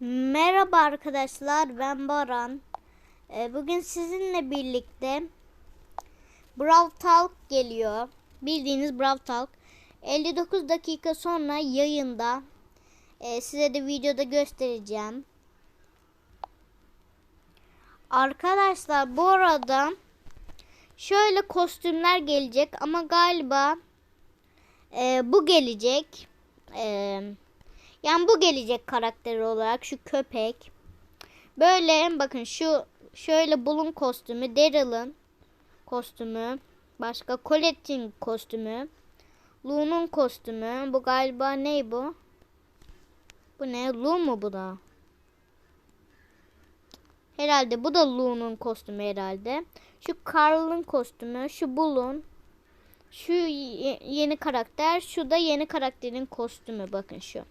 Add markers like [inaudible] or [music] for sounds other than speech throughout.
Merhaba arkadaşlar ben Baran. Ee, bugün sizinle birlikte Brawl Talk geliyor. Bildiğiniz Brawl Talk. 59 dakika sonra yayında. Ee, size de videoda göstereceğim. Arkadaşlar bu arada şöyle kostümler gelecek ama galiba e, bu gelecek. Eee yani bu gelecek karakteri olarak şu köpek. Böyle bakın şu şöyle bulun kostümü, Daryl'ın kostümü, başka Colette'in kostümü, Lu'nun kostümü. Bu galiba ne bu? Bu ne? Lu mu bu da? Herhalde bu da Lu'nun kostümü herhalde. Şu Carl'ın kostümü, şu Bull'un. Şu ye- yeni karakter, şu da yeni karakterin kostümü bakın şu.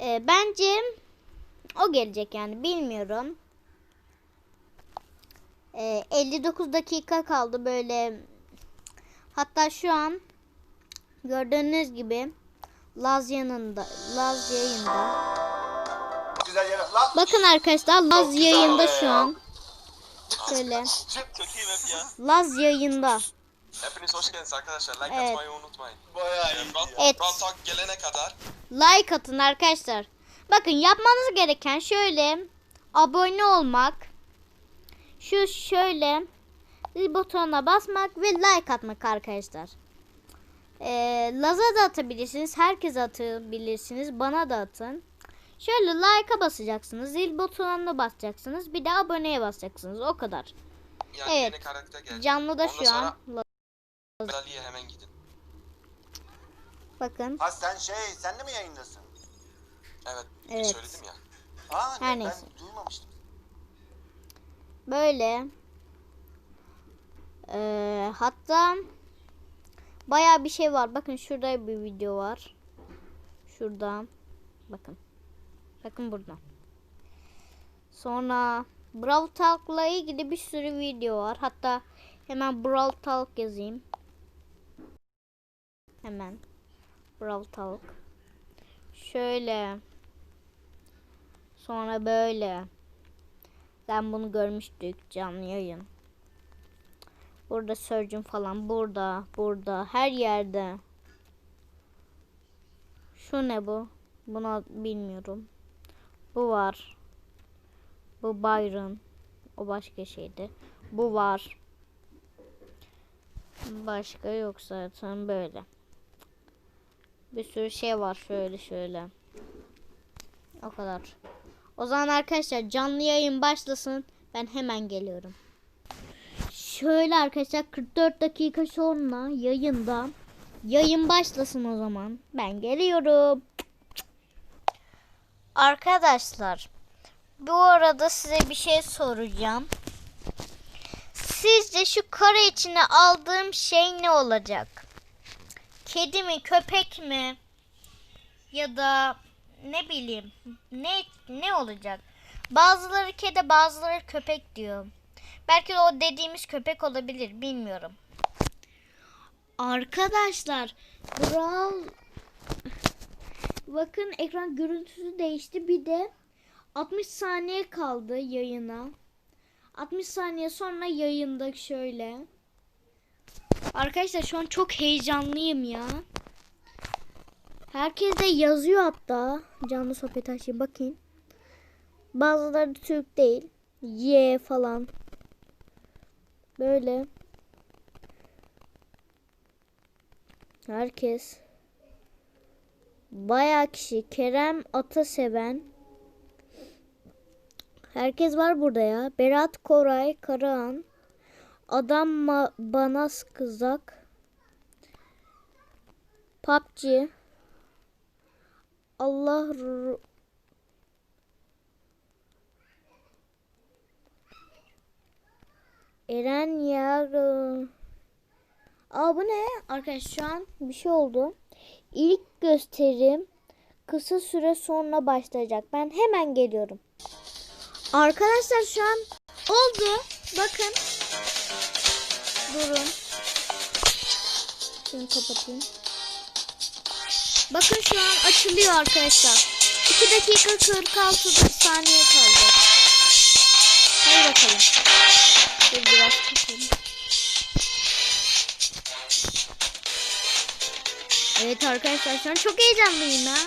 Ee, bence o gelecek yani bilmiyorum. Ee, 59 dakika kaldı böyle. Hatta şu an gördüğünüz gibi Laz yanında, Laz yayında. Güzel yere. La. Bakın arkadaşlar Laz yayında ya. şu an. Şöyle. Laz yayında. Hepiniz hoş geldiniz arkadaşlar. Like Evet. atmayı unutmayın. Bayağı iyi. Brawl Evet. Brawl Talk gelene kadar Like atın arkadaşlar. Bakın yapmanız gereken şöyle abone olmak. Şu şöyle zil butonuna basmak ve like atmak arkadaşlar. Ee, Laz'a da atabilirsiniz. Herkese atabilirsiniz. Bana da atın. Şöyle like'a basacaksınız. Zil butonuna basacaksınız. Bir de aboneye basacaksınız. O kadar. yani Evet. yeni karakter gelecek. Canlı da Ondan şu an. Ali'ye hemen gidin. Bakın. Ha sen şey sen de mi yayındasın? Evet, Evet. söyledim ya. Ha Her ne, neyse. ben duymamıştım. Böyle. Ee, hatta baya bir şey var. Bakın şurada bir video var. Şurada. Bakın. Bakın burada. Sonra Brawl Talk'la ilgili bir sürü video var. Hatta hemen Brawl Talk yazayım. Hemen. Brawl Talk. Şöyle. Sonra böyle. Ben bunu görmüştük canlı yayın. Burada Surgeon falan burada, burada, her yerde. Şu ne bu? Bunu bilmiyorum. Bu var. Bu Byron. O başka şeydi. Bu var. Başka yok zaten böyle. Bir sürü şey var şöyle şöyle. O kadar. O zaman arkadaşlar canlı yayın başlasın. Ben hemen geliyorum. Şöyle arkadaşlar 44 dakika sonra yayında yayın başlasın o zaman. Ben geliyorum. Arkadaşlar bu arada size bir şey soracağım. Sizce şu kare içine aldığım şey ne olacak? Kedi mi, köpek mi? Ya da ne bileyim ne ne olacak? Bazıları kedi, bazıları köpek diyor. Belki de o dediğimiz köpek olabilir, bilmiyorum. Arkadaşlar, Brawl Bakın ekran görüntüsü değişti. Bir de 60 saniye kaldı yayına. 60 saniye sonra yayında şöyle. Arkadaşlar şu an çok heyecanlıyım ya. Herkes de yazıyor hatta. Canlı sohbet açayım bakayım. Bazıları Türk değil. Y falan. Böyle. Herkes. Bayağı kişi. Kerem Ataseven. Herkes var burada ya. Berat Koray Karahan. Adam Banas Kızak. PUBG. Allah Eren Yarı. Aa bu ne? Arkadaş şu an bir şey oldu. İlk gösterim kısa süre sonra başlayacak. Ben hemen geliyorum. Arkadaşlar şu an oldu. Bakın. Durun. Şunu kapatayım. Bakın şu an açılıyor arkadaşlar. 2 dakika 46 saniye kaldı. Hadi bakalım. Dur biraz kısalım. Evet arkadaşlar şu an çok heyecanlıyım ha.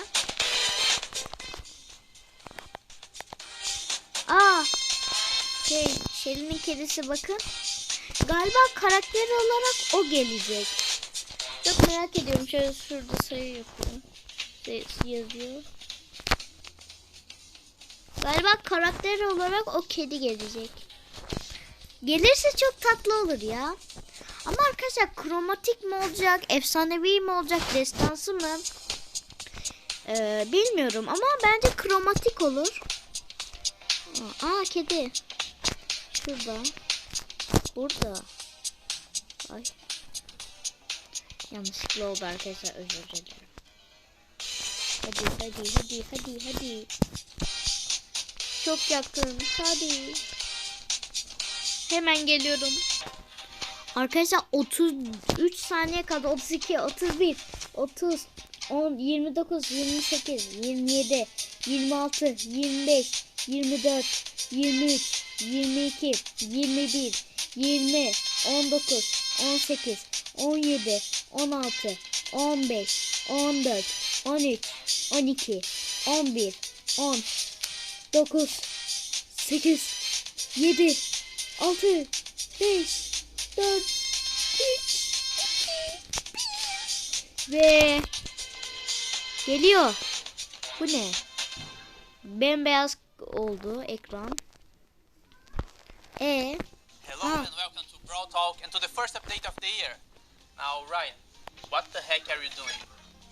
Aa, şey, Şirin'in kedisi bakın. Galiba karakter olarak o gelecek. Çok merak ediyorum. Şöyle şurada sayı. Sayısı yazıyor. Galiba karakter olarak o kedi gelecek. Gelirse çok tatlı olur ya. Ama arkadaşlar kromatik mi olacak, efsanevi mi olacak, destansı mı? Ee, bilmiyorum ama bence kromatik olur. Aa kedi. Şurada. Burada. Ay. Yanlışlıkla oldu arkadaşlar özür dilerim. Hadi hadi hadi hadi hadi. Çok yakın. Hadi. Hemen geliyorum. Arkadaşlar 33 saniye kaldı. 32, 31, 30, 10, 29, 28, 27, 26, 25, 24, 23, 22, 21, 20, 19, 18, 17, 16, 15, 14, 13, 12, 11, 10, 9, 8, 7, 6, 5, 4, 3, 2, ve geliyor. Bu ne? Bembeyaz oldu ekran. E Brawl Talk and to the first update of the year. Now, Ryan, what the heck are you doing?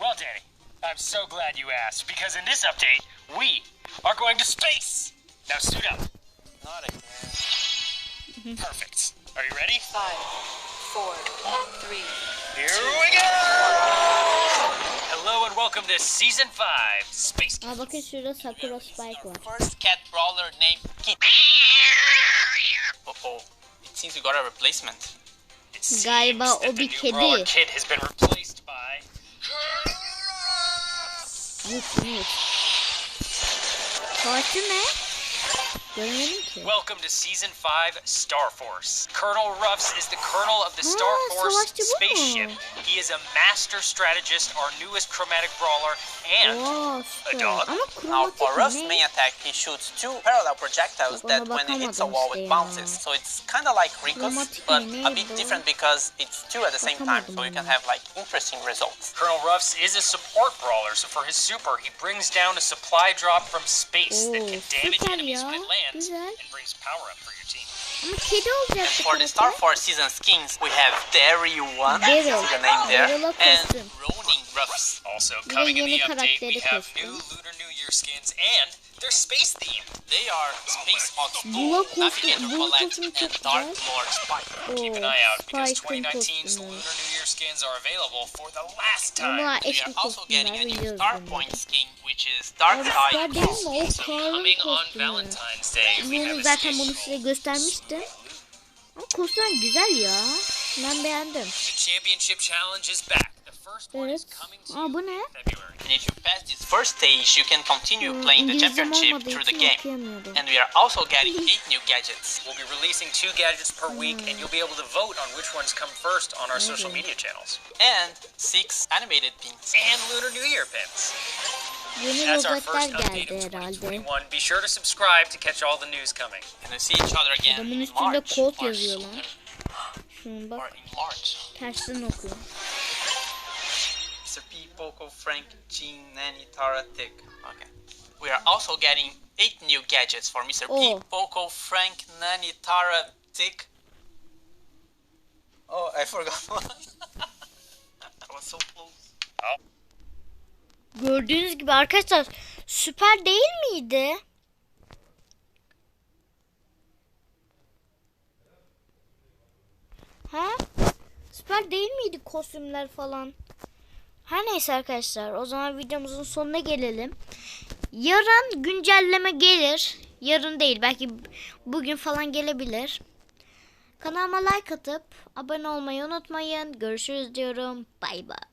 Well, Danny, I'm so glad you asked because in this update, we are going to space. Now suit up. Not again. [laughs] Perfect. Are you ready? Five, four, three, Here we go! Hello and welcome to season five, Space. Aa bakın şurada Sakura Spike var. First cat brawler named Kit. Uh oh. It seems we got a replacement. It seems Galiba that the new brawler kid has been replaced by. Yut yut. Savaşçı ne? Görmedim ki. Welcome to season five, Star Force. Colonel Ruffs is the colonel of the Star Ah, Force savaşçı bu mu? spaceship. He is a master strategist, our newest chromatic brawler, and Oo süper. dog. Now, for Ruff's main attack, he shoots two parallel projectiles Bak, that when it hits a wall, it bounces. So it's kind of like Rico's, but a bit different because it's two at the same time, so you can have like interesting results. Colonel Ruffs is a support brawler, so for his super, he brings down a supply drop from space that can damage enemies ya. when it lands Güzel. and brings power up for your team. Ama kedi olacaktı For the Star karakter. Force season skins, we have Derry One, Daryl. see the name there, Daryl'a and kostüm. Ronin Ruffs. Also, coming in the update, we karakteri have kostüm. new Lunar New Year skins, and they're space themed. They are Space Bula Colette, kostümü and Dark. Lord Spike. Keep an eye out because Spike'ın 2019's kostümü. Lunar New Year skins are available for the last time. We are also getting a new biliyoruz Star bunları. Point skin, which is Dark Side Karl'ın coming on. Valentine's Day, we have a zaten bunu size göstermiştim. Ama kostüm güzel ya. Ben beğendim. The championship challenge is back. The first one is Evet. Aa you bu ne? February. And if you pass this first stage, you can continue Hmm, playing the championship through the game. And we are also getting 8 new gadgets. We'll be releasing two gadgets per week, and you'll be able to vote on which ones come first on our social media channels. And 6 animated pins. And Lunar New Year pins. Yeni That's our first update of herhalde. 2021. Be sure to subscribe to catch all the news coming. And we see each other again Adamın in üstünde March. kod or yazıyor lan. Şunu bak in March. tersten okuyor. Poco, Frank, Jean, Nanny, Tara, Tick. Okay. We are also getting 8 new gadgets for Mr. Oh. P, Poco, Frank, Nanny, Tara, Tick. Oh, I forgot [laughs] one. I was so close. Gördüğünüz gibi arkadaşlar süper değil miydi? Ha? Süper değil miydi kostümler falan? Her neyse arkadaşlar o zaman videomuzun sonuna gelelim. Yarın güncelleme gelir. Yarın değil belki bugün falan gelebilir. Kanalıma like atıp abone olmayı unutmayın. Görüşürüz diyorum. Bay bay.